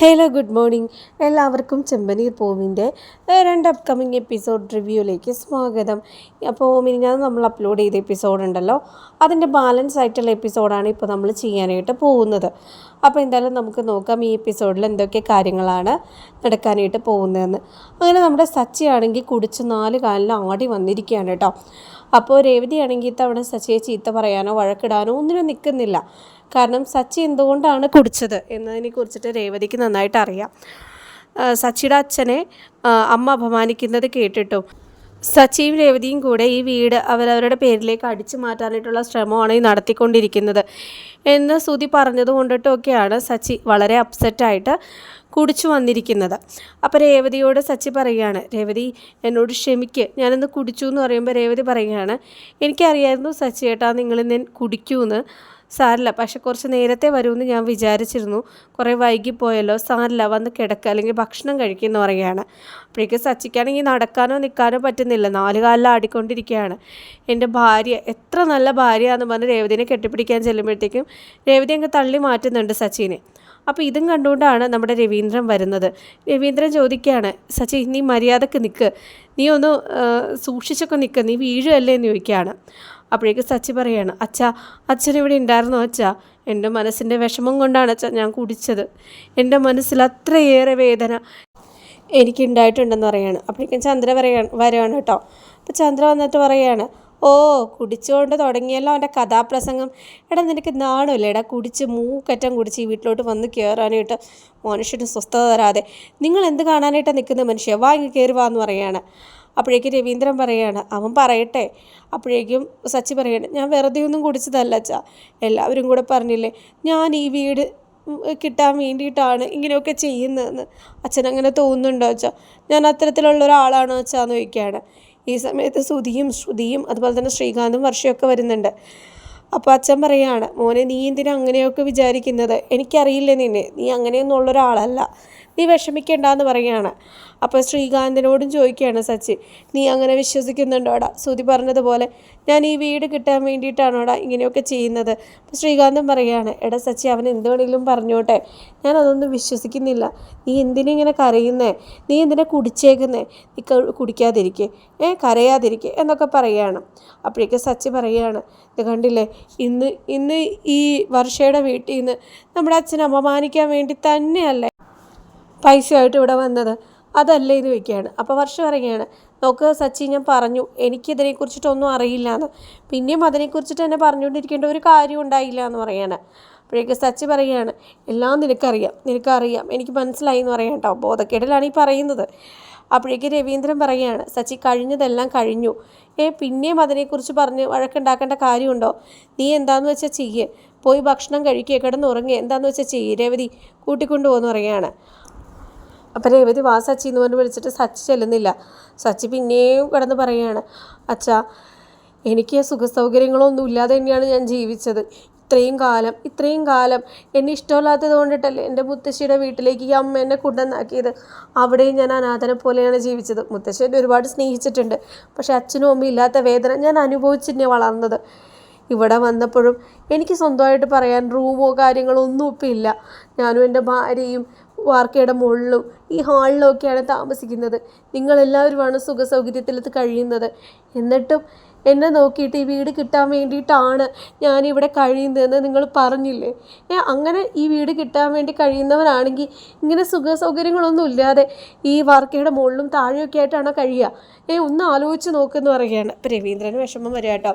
Hello good morning. എല്ലാവർക്കും ചെമ്പനീർ പൂവിന്റെ രണ്ട് അപ്കമിങ് എപ്പിസോഡ് റിവ്യൂയിലേക്ക് സ്വാഗതം. അപ്പോൾ മിനിഞ്ഞാൽ നമ്മൾ അപ്ലോഡ് ചെയ്ത എപ്പിസോഡ് ഉണ്ടല്ലോ അതിന്റെ ബാലൻസ് ആയിട്ടുള്ള എപ്പിസോഡാണ് ഇപ്പോൾ നമ്മൾ ചെയ്യാനായിട്ട് പോകുന്നത്. അപ്പോൾ എന്തായാലും നമുക്ക് നോക്കാം ഈ എപ്പിസോഡിൽ എന്തൊക്കെ കാര്യങ്ങളാണ് നടക്കാനായിട്ട് പോകുന്നതെന്ന്. അങ്ങനെ നമ്മുടെ സച്ചി ആണെങ്കിൽ കുടിച്ച് നാല് കാലിൽ ആടി വന്നിരിക്കുകയാണ് കേട്ടോ. അപ്പോൾ രേവതിയാണെങ്കിൽ ഇത്തവണ സച്ചിയെ ചീത്ത പറയാനോ വഴക്കിടാനോ ഒന്നിനും നിൽക്കുന്നില്ല. കാരണം സച്ചി എന്തുകൊണ്ടാണ് കുടിച്ചത് എന്നതിനെ കുറിച്ചിട്ട് രേവതിക്ക് നന്നായിട്ട് അറിയാം. സച്ചിയുടെ അച്ഛനെ അമ്മ അപമാനിക്കുന്നത് കേട്ടിട്ടും സച്ചിയും രേവതിയും കൂടെ ഈ വീട് അവരവരുടെ പേരിലേക്ക് അടിച്ചു മാറ്റാനായിട്ടുള്ള ശ്രമമാണ് ഈ നടത്തിക്കൊണ്ടിരിക്കുന്നത്. എന്ന് സുതി പറഞ്ഞത് കൊണ്ടിട്ടൊക്കെയാണ് സച്ചി വളരെ അപ്സെറ്റായിട്ട് കുടിച്ചു വന്നിരിക്കുന്നത്. അപ്പോൾ രേവതിയോട് സച്ചി പറയുകയാണ് രേവതി എന്നോട് ക്ഷമിക്ക്. ഞാനിന്ന് കുടിച്ചു എന്ന് പറയുമ്പോൾ രേവതി പറയുകയാണ് എനിക്കറിയായിരുന്നു സച്ചി ഏട്ടാ നിങ്ങളിന്ന് കുടിക്കൂന്ന്. സാരില്ല പക്ഷെ കുറച്ച് നേരത്തെ വരുമെന്ന് ഞാൻ വിചാരിച്ചിരുന്നു. കുറേ വൈകിപ്പോയല്ലോ സാരില്ല വന്ന് കിടക്കുക അല്ലെങ്കിൽ ഭക്ഷണം കഴിക്കുമെന്ന് പറയുകയാണ്. അപ്പോഴേക്കും സച്ചിക്കാണെങ്കിൽ നടക്കാനോ നിൽക്കാനോ പറ്റുന്നില്ല. നാല് കാലിൽ ആടിക്കൊണ്ടിരിക്കുകയാണ്. എന്റെ ഭാര്യ എത്ര നല്ല ഭാര്യയാണെന്ന് പറഞ്ഞ് രേവതിനെ കെട്ടിപ്പിടിക്കാൻ ചെല്ലുമ്പോഴത്തേക്കും രേവതി അങ്ങ് തള്ളി മാറ്റുന്നുണ്ട് സച്ചിനെ. അപ്പോൾ ഇതും കണ്ടുകൊണ്ടാണ് നമ്മുടെ രവീന്ദ്രൻ വരുന്നത്. രവീന്ദ്രൻ ചോദിക്കുകയാണ് സച്ചി നീ മര്യാദയ്ക്ക് നിൽക്ക് നീ ഒന്ന് സൂക്ഷിച്ചൊക്കെ നിൽക്ക് നീ വീഴുകയല്ലേ? എന്ന് ചോദിക്കുകയാണ്. അപ്പോഴേക്ക് സച്ചി പറയാണ് അച്ഛ അച്ഛൻ ഇവിടെ ഉണ്ടായിരുന്നോ അച്ഛ? എന്റെ മനസ്സിന്റെ വിഷമം കൊണ്ടാണ് അച്ഛ ഞാൻ കുടിച്ചത്. എന്റെ മനസ്സിൽ അത്രയേറെ വേദന എനിക്കുണ്ടായിട്ടുണ്ടെന്ന് പറയാണ്. അപ്പോഴേക്കും ചന്ദ്ര പറയാണ് വരുവാണ് കേട്ടോ. അപ്പോൾ ചന്ദ്ര വന്നിട്ട് പറയാണ് ഓ കുടിച്ചുകൊണ്ട് തുടങ്ങിയല്ലോ അവന്റെ കഥാപ്രസംഗം. എടാ നിനക്ക് നാണമില്ല എടാ കുടിച്ച് മൂക്കറ്റം കുടിച്ച് ഈ വീട്ടിലോട്ട് വന്ന് കയറാനായിട്ട് മനുഷ്യന് സ്വസ്ഥത തരാതെ. നിങ്ങൾ എന്ത് കാണാനായിട്ടാണ് നിൽക്കുന്ന മനുഷ്യ? വാങ്ങി കയറുവാന്ന് കയറി വാ എന്ന് പറയാണ്. അപ്പോഴേക്കും രവീന്ദ്രൻ പറയാണ് അവൻ പറയട്ടെ. അപ്പോഴേക്കും സച്ചി പറയാണ് ഞാൻ വെറുതെ ഒന്നും കുടിച്ചതല്ല അച്ഛാ. എല്ലാവരും കൂടെ പറഞ്ഞില്ലേ ഞാൻ ഈ വീട് കിട്ടാൻ വേണ്ടിയിട്ടാണ് ഇങ്ങനെയൊക്കെ ചെയ്യുന്നതെന്ന്. അച്ഛൻ അങ്ങനെ തോന്നുന്നുണ്ടോ അച്ഛാ? ഞാൻ അത്തരത്തിലുള്ള ഒരാളാണോ അച്ഛാന്ന് ചോദിക്കുകയാണ്. ഈ സമയത്ത് ശ്രുതിയും ശ്രുതിയും അതുപോലെ തന്നെ ശ്രീകാന്തും വർഷയൊക്കെ വരുന്നുണ്ട്. അപ്പോൾ അച്ഛൻ പറയാണ് മോനെ നീ എന്തിനാ അങ്ങനെയൊക്കെ വിചാരിക്കുന്നത്? എനിക്കറിയില്ല നിന്നെ നീ അങ്ങനെയൊന്നും ഉള്ള ഒരാളല്ല. നീ വിഷമിക്കേണ്ടെന്ന് പറയുകയാണ്. അപ്പോൾ ശ്രീകാന്തിനോടും ചോദിക്കുകയാണ് സച്ചി നീ അങ്ങനെ വിശ്വസിക്കുന്നുണ്ടോടാ ശ്രുതി പറഞ്ഞതുപോലെ ഞാൻ ഈ വീട് കിട്ടാൻ വേണ്ടിയിട്ടാണോടാ ഇങ്ങനെയൊക്കെ ചെയ്യുന്നത്. അപ്പോൾ ശ്രീകാന്തം പറയുകയാണ് എടാ സച്ചി അവൻ എന്ത് വേണമെങ്കിലും പറഞ്ഞോട്ടെ. ഞാൻ അതൊന്നും വിശ്വസിക്കുന്നില്ല. നീ എന്തിനെ ഇങ്ങനെ കരയുന്നേ? നീ എന്തിനെ കുടിച്ചേക്കുന്നേ? നീ കുടിക്കാതിരിക്കെ. ഏ കരയാതിരിക്കേ. എന്നൊക്കെ പറയുകയാണ്. അപ്പോഴേക്കും സച്ചി പറയുകയാണ് ഇത് കണ്ടില്ലേ? ഇന്ന് ഇന്ന് ഈ വർഷയുടെ വീട്ടിൽ നിന്ന് നമ്മുടെ അച്ഛനെ അപമാനിക്കാൻ വേണ്ടി തന്നെയല്ലേ പൈസയായിട്ട് ഇവിടെ വന്നത്. അതല്ല ഇത് വയ്ക്കുകയാണ് അപ്പോൾ വർഷം പറയുകയാണ് നോക്ക് സച്ചി ഞാൻ പറഞ്ഞു എനിക്കിതിനെക്കുറിച്ചിട്ടൊന്നും അറിയില്ല എന്ന് പിന്നെയും അതിനെക്കുറിച്ചിട്ട് തന്നെ പറഞ്ഞുകൊണ്ടിരിക്കേണ്ട ഒരു കാര്യം ഉണ്ടായില്ല എന്ന് പറയാണ് അപ്പോഴേക്ക് സച്ചി പറയുകയാണ് എല്ലാം നിനക്കറിയാം നിനക്കറിയാം. എനിക്ക് മനസ്സിലായി എന്ന് പറയാം കേട്ടോ. ബോധക്കേടിലാണ് ഈ പറയുന്നത്. അപ്പോഴേക്ക് രവീന്ദ്രൻ പറയുകയാണ് സച്ചി കഴിഞ്ഞതെല്ലാം കഴിഞ്ഞു. ഏ പിന്നെയും അതിനെക്കുറിച്ച് പറഞ്ഞ് വഴക്കുണ്ടാക്കേണ്ട കാര്യമുണ്ടോ? നീ എന്താന്ന് വെച്ചാൽ ചെയ്യ്. പോയി ഭക്ഷണം കഴിക്കുക കിടന്നുറങ്ങുക എന്താന്ന് വെച്ചാൽ ചെയ്യ്. രവതി കൂട്ടിക്കൊണ്ടുപോകുന്നു പറയുകയാണ്. അപ്പം രേവതി വാ സച്ചി എന്ന് പറഞ്ഞ് വിളിച്ചിട്ട് സച്ചി ചെല്ലുന്നില്ല. സച്ചി പിന്നെയും കിടന്ന് പറയുകയാണ് അച്ഛാ എനിക്ക് സുഖസൗകര്യങ്ങളൊന്നും ഇല്ലാതെ തന്നെയാണ് ഞാൻ ജീവിച്ചത്. ഇത്രയും കാലം ഇത്രയും കാലം എന്നെ ഇഷ്ടമില്ലാത്തത് കൊണ്ടിട്ടല്ലേ എന്റെ മുത്തശ്ശിയുടെ വീട്ടിലേക്ക് ഈ അമ്മ എന്നെ കൊണ്ടുവന്നാക്കിയത്? അവിടെയും ഞാൻ അനാഥനെ പോലെയാണ് ജീവിച്ചത്. മുത്തശ്ശി എന്നെ ഒരുപാട് സ്നേഹിച്ചിട്ടുണ്ട്. പക്ഷേ അച്ഛനും അമ്മയും ഇല്ലാത്ത വേദന ഞാൻ അനുഭവിച്ചിട്ട് വളർന്നത്. ഇവിടെ വന്നപ്പോഴും എനിക്ക് സ്വന്തമായിട്ട് പറയാൻ റൂമോ കാര്യങ്ങളോ ഒന്നും ഇപ്പം ഇല്ല. ഞാനും എന്റെ ഭാര്യയും വാർക്കയുടെ മുകളിലും ഈ ഹാളിലും ഒക്കെയാണ് താമസിക്കുന്നത്. നിങ്ങളെല്ലാവരുമാണ് സുഖസൗകര്യത്തിൽ ഇത് കഴിയുന്നത്. എന്നിട്ടും എന്നെ നോക്കിയിട്ട് ഈ വീട് കിട്ടാൻ വേണ്ടിയിട്ടാണ് ഞാനിവിടെ കഴിയുന്നതെന്ന് നിങ്ങൾ പറഞ്ഞില്ലേ? ഏ അങ്ങനെ ഈ വീട് കിട്ടാൻ വേണ്ടി കഴിയുന്നവരാണെങ്കിൽ ഇങ്ങനെ സുഖ സൗകര്യങ്ങളൊന്നും ഇല്ലാതെ ഈ വാർക്കയുടെ മുകളിലും താഴെയൊക്കെ ആയിട്ടാണോ കഴിയുക? ഏ ഒന്ന് ആലോചിച്ച് നോക്കുമെന്ന് പറയുകയാണ്. രവീന്ദ്രന് വിഷമം വരിക കേട്ടോ.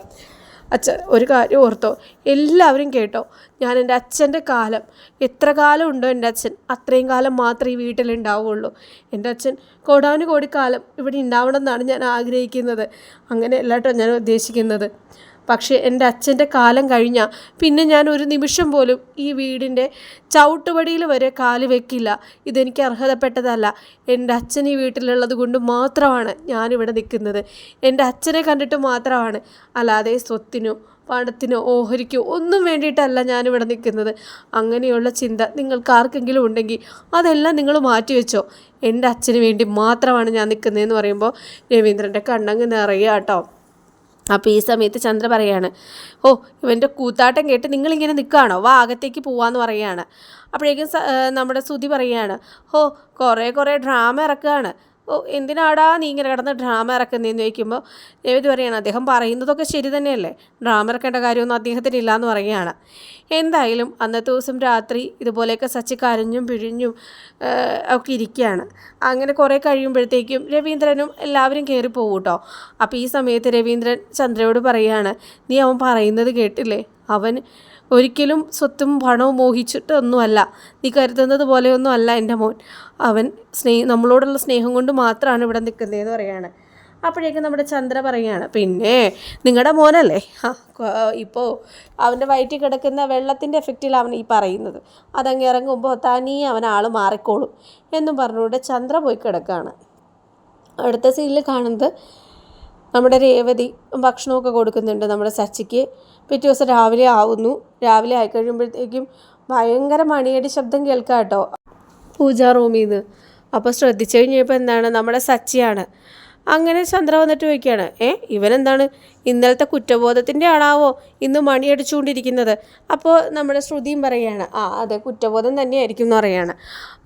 അച്ഛൻ ഒരു കാര്യം ഓർത്തോ. എല്ലാവരും കേട്ടോ ഞാൻ എന്റെ അച്ഛന്റെ കാലം എത്ര കാലം ഉണ്ടോ എന്റെ അച്ഛൻ? അത്രയും കാലം മാത്രമേ ഈ വീട്ടിലുണ്ടാവുള്ളൂ എന്റെ അച്ഛൻ കോടാനുകോടി കാലം ഇവിടെ ഉണ്ടാവണം എന്നാണ് ഞാൻ ആഗ്രഹിക്കുന്നത്. അങ്ങനെ കേട്ടോ ഞാൻ ഉദ്ദേശിക്കുന്നത്. പക്ഷേ എന്റെ അച്ഛന്റെ കാലം കഴിഞ്ഞാൽ പിന്നെ ഞാൻ ഒരു നിമിഷം പോലും ഈ വീടിന്റെ ചവിട്ടുപടിയിൽ വരെ കാൽ വെക്കില്ല. ഇതെനിക്ക് അർഹതപ്പെട്ടതല്ല. എന്റെ അച്ഛൻ ഈ വീട്ടിലുള്ളത് കൊണ്ട് മാത്രമാണ് ഞാനിവിടെ നിൽക്കുന്നത്. എന്റെ അച്ഛനെ കണ്ടിട്ട് മാത്രമാണ്. അല്ലാതെ സ്വത്തിനോ പണത്തിനോ ഓഹരിക്കോ ഒന്നും വേണ്ടിയിട്ടല്ല ഞാനിവിടെ നിൽക്കുന്നത്. അങ്ങനെയുള്ള ചിന്ത നിങ്ങൾക്ക് ആർക്കെങ്കിലും ഉണ്ടെങ്കിൽ അതെല്ലാം നിങ്ങൾ മാറ്റിവെച്ചോ എന്റെ അച്ഛന് വേണ്ടി മാത്രമാണ് ഞാൻ നിൽക്കുന്നതെന്ന് പറയുമ്പോൾ രവീന്ദ്രന്റെ കണ്ണങ്ങ് നിറയുക കേട്ടോ. അപ്പോൾ ഈ സമയത്ത് ചന്ദ്ര പറയാണ് ഓ ഇവന്റെ കൂത്താട്ടം കേട്ട് നിങ്ങളിങ്ങനെ നിൽക്കുകയാണോ വാ അകത്തേക്ക് പോവാന്ന് പറയാണ്. അപ്പോഴേക്കും നമ്മുടെ സുതി പറയാണ് ഓ കുറേ കുറേ ഡ്രാമ ഇറക്കുകയാണ് ഓ എന്തിനാടാ നീ ഇങ്ങനെ കിടന്ന് ഡ്രാമ ഇറക്കുന്നതെന്ന് ചോദിക്കുമ്പോൾ രവിത് പറയാണ് അദ്ദേഹം പറയുന്നതൊക്കെ ശരി തന്നെയല്ലേ? ഡ്രാമ ഇറക്കേണ്ട കാര്യമൊന്നും അദ്ദേഹത്തിന് ഇല്ലയെന്ന് പറയുകയാണ്. എന്തായാലും അന്നത്തെ ദിവസം രാത്രി ഇതുപോലെയൊക്കെ സച്ചി കരഞ്ഞും പിഴിഞ്ഞും ഒക്കെ ഇരിക്കുകയാണ്. അങ്ങനെ കുറേ കഴിയുമ്പോഴത്തേക്കും രവീന്ദ്രനും എല്ലാവരും കയറി പോകും കേട്ടോ അപ്പോൾ ഈ സമയത്ത് രവീന്ദ്രൻ ചന്ദ്രയോട് പറയുകയാണ് നീ അവൻ പറയുന്നത് കേട്ടില്ലേ? അവൻ ഒരിക്കലും സ്വത്തും പണവും മോഹിച്ചിട്ടൊന്നുമല്ല. നീ കരുതുന്നത് പോലെയൊന്നും അല്ല എന്റെ മോൻ. അവൻ സ്നേഹ നമ്മളോടുള്ള സ്നേഹം കൊണ്ട് മാത്രമാണ് ഇവിടെ നിൽക്കുന്നതെന്ന് പറയാണ്. അപ്പോഴേക്കും നമ്മുടെ ചന്ദ്ര പറയുകയാണ് പിന്നെ നിങ്ങളുടെ മോനല്ലേ? ഇപ്പോൾ അവന്റെ വയറ്റിൽ കിടക്കുന്ന വെള്ളത്തിന്റെ എഫക്റ്റിൽ അവൻ ഈ പറയുന്നത്. അതങ്ങ് ഇറങ്ങുമ്പോൾ തനിയെ അവൻ ആൾ മാറിക്കോളും എന്നും പറഞ്ഞുകൊണ്ട് ചന്ദ്ര പോയി കിടക്കുകയാണ് അടുത്ത സീനിൽ കാണുന്നത് നമ്മുടെ രേവതി ഭക്ഷണമൊക്കെ കൊടുക്കുന്നുണ്ട് നമ്മുടെ സച്ചിക്ക്. പിറ്റേ ദിവസം രാവിലെ ആവുന്നു. രാവിലെ ആയിക്കഴിയുമ്പോഴത്തേക്കും ഭയങ്കര മണിയടി ശബ്ദം കേൾക്കാം കേട്ടോ. പൂജാ റൂമിൽ നിന്ന് അപ്പോൾ ശ്രദ്ധിച്ചു കഴിഞ്ഞപ്പോൾ എന്താണ്? നമ്മുടെ സച്ചിയാണ്. അങ്ങനെ ചന്ദ്ര വന്നിട്ട് ചോദിക്കുകയാണ് ഏ ഇവനെന്താണ്? ഇന്നലത്തെ കുറ്റബോധത്തിന്റെ ആണാവോ ഇന്ന് മണിയടിച്ചുകൊണ്ടിരിക്കുന്നത്. അപ്പോൾ നമ്മുടെ ശ്രുതിയും പറയുകയാണ് ആ അതെ കുറ്റബോധം തന്നെയായിരിക്കും എന്ന് പറയുകയാണ്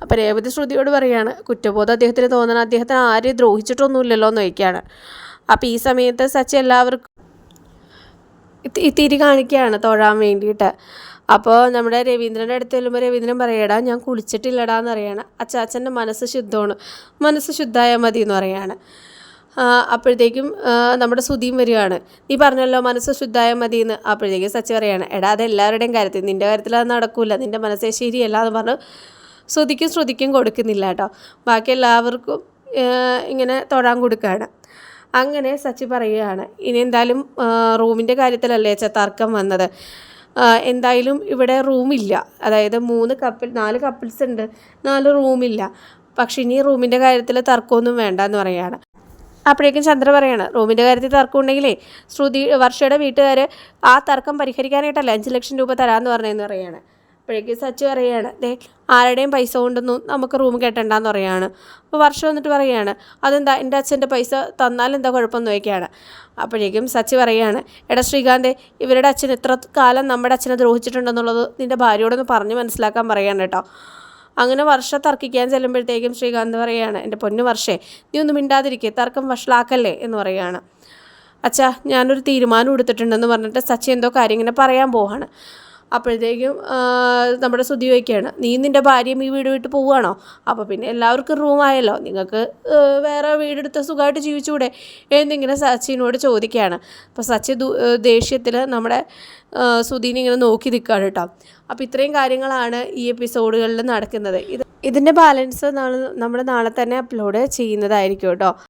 അപ്പോൾ രേവതി ശ്രുതിയോട് പറയുകയാണ് കുറ്റബോധം അദ്ദേഹത്തിന് തോന്നണം. അദ്ദേഹത്തിന് ആരെയും ദ്രോഹിച്ചിട്ടൊന്നുമില്ലല്ലോ എന്ന് ചോദിക്കുകയാണ്. അപ്പോൾ ഈ സമയത്ത് സച്ചി എല്ലാവർക്കും തിരി കാണിക്കുകയാണ് തൊഴാൻ വേണ്ടിയിട്ട്. അപ്പോൾ നമ്മുടെ രവീന്ദ്രന്റെ അടുത്ത് ചെല്ലുമ്പോൾ രവീന്ദ്രൻ പറയടാ ഞാൻ കുളിച്ചിട്ടില്ലടാ എന്ന് പറയാണ്. അച്ചാച്ചന്റെ മനസ്സ് ശുദ്ധമാണ്. മനസ്സ് ശുദ്ധമായാൽ മതി എന്ന് പറയാണ് അപ്പോഴത്തേക്കും നമ്മുടെ സുധീം വരികയാണ്. നീ പറഞ്ഞല്ലോ മനസ്സ് ശുദ്ധമായ മതി എന്ന് അപ്പോഴത്തേക്കും സച്ചി പറയാണ് എടാ അത് എല്ലാവരുടെയും കാര്യത്തിൽ നിന്റെ കാര്യത്തിൽ അത് നടക്കില്ല നിന്റെ മനസ്സേ ശരിയല്ല എന്ന് പറഞ്ഞ് ശ്രുതിക്കും ശ്രുതിക്കും കൊടുക്കുന്നില്ല കേട്ടോ. ബാക്കി എല്ലാവർക്കും ഇങ്ങനെ തൊഴാൻ കൊടുക്കുകയാണ്. അങ്ങനെ സച്ചി പറയുകയാണ്. ഇനി എന്തായാലും റൂമിന്റെ കാര്യത്തിലല്ലേ ച തർക്കം വന്നത്? എന്തായാലും ഇവിടെ റൂമില്ല. അതായത് മൂന്ന് കപ്പിൾ നാല് കപ്പിൾസ് ഉണ്ട്. നാല് റൂമില്ല. പക്ഷെ ഇനി റൂമിന്റെ കാര്യത്തിൽ തർക്കമൊന്നും വേണ്ട എന്ന് പറയുകയാണ്. അപ്പോഴേക്കും ചന്ദ്ര പറയാണ് റൂമിന്റെ കാര്യത്തിൽ തർക്കം ഉണ്ടെങ്കിലേ ശ്രുതി വർഷയുടെ വീട്ടുകാർ ആ തർക്കം പരിഹരിക്കാനായിട്ടല്ല അഞ്ച് ലക്ഷം രൂപ തരാമെന്ന് പറഞ്ഞതെന്ന് പറയാണ് അപ്പോഴേക്കും സച്ചു പറയുകയാണ് ദേ ആരുടെയും പൈസ കൊണ്ടൊന്നും നമുക്ക് റൂം കെട്ടണ്ടെന്ന് പറയുകയാണ് അപ്പോൾ വർഷം വന്നിട്ട് പറയുകയാണ് അതെന്താ എന്റെ അച്ഛന്റെ പൈസ തന്നാൽ എന്താ കുഴപ്പമെന്ന് ചോദിക്കുകയാണ്. അപ്പോഴേക്കും സച്ചി പറയുകയാണ് എടാ ശ്രീകാന്ത് ഇവരുടെ അച്ഛൻ എത്ര കാലം നമ്മുടെ അച്ഛനെ ദ്രോഹിച്ചിട്ടുണ്ടെന്നുള്ളത് നിന്റെ ഭാര്യയോടൊന്ന് പറഞ്ഞ് മനസ്സിലാക്കാൻ പറയാണ് കേട്ടോ. അങ്ങനെ വർഷ തർക്കിക്കാൻ ചെല്ലുമ്പോഴത്തേക്കും ശ്രീകാന്ത് പറയുകയാണ് എന്റെ പൊന്നു വർഷേ നീ ഒന്നും മിണ്ടാതിരിക്കേ തർക്കം വഷളാക്കല്ലേ? എന്ന് പറയുകയാണ് അച്ഛാ ഞാനൊരു തീരുമാനം എടുത്തിട്ടുണ്ടെന്ന് പറഞ്ഞിട്ട് സച്ചി എന്തോ കാര്യം ഇങ്ങനെ പറയാൻ പോവാണ്. അപ്പോഴത്തേക്കും നമ്മുടെ സ്തുതി ചോദിക്കുകയാണ് നീ നിന്റെ ഭാര്യയും ഈ വീട് വിട്ട് പോവുകയാണോ? അപ്പോൾ പിന്നെ എല്ലാവർക്കും റൂമായല്ലോ നിങ്ങൾക്ക് വേറെ വീടെടുത്ത് സുഖമായിട്ട് ജീവിച്ചുകൂടെ? എന്നിങ്ങനെ സച്ചിനോട് ചോദിക്കുകയാണ്. അപ്പോൾ സച്ചി ദേഷ്യത്തിൽ നമ്മുടെ സുധീനെ ഇങ്ങനെ നോക്കി നിൽക്കുകയാണ് കേട്ടോ. അപ്പോൾ ഇത്രയും കാര്യങ്ങളാണ് ഈ എപ്പിസോഡുകളിൽ നടക്കുന്നത്. ഇത് ഇതിന്റെ ബാലൻസ് നമ്മൾ നാളെ തന്നെ അപ്ലോഡ് ചെയ്യുന്നതായിരിക്കും കേട്ടോ.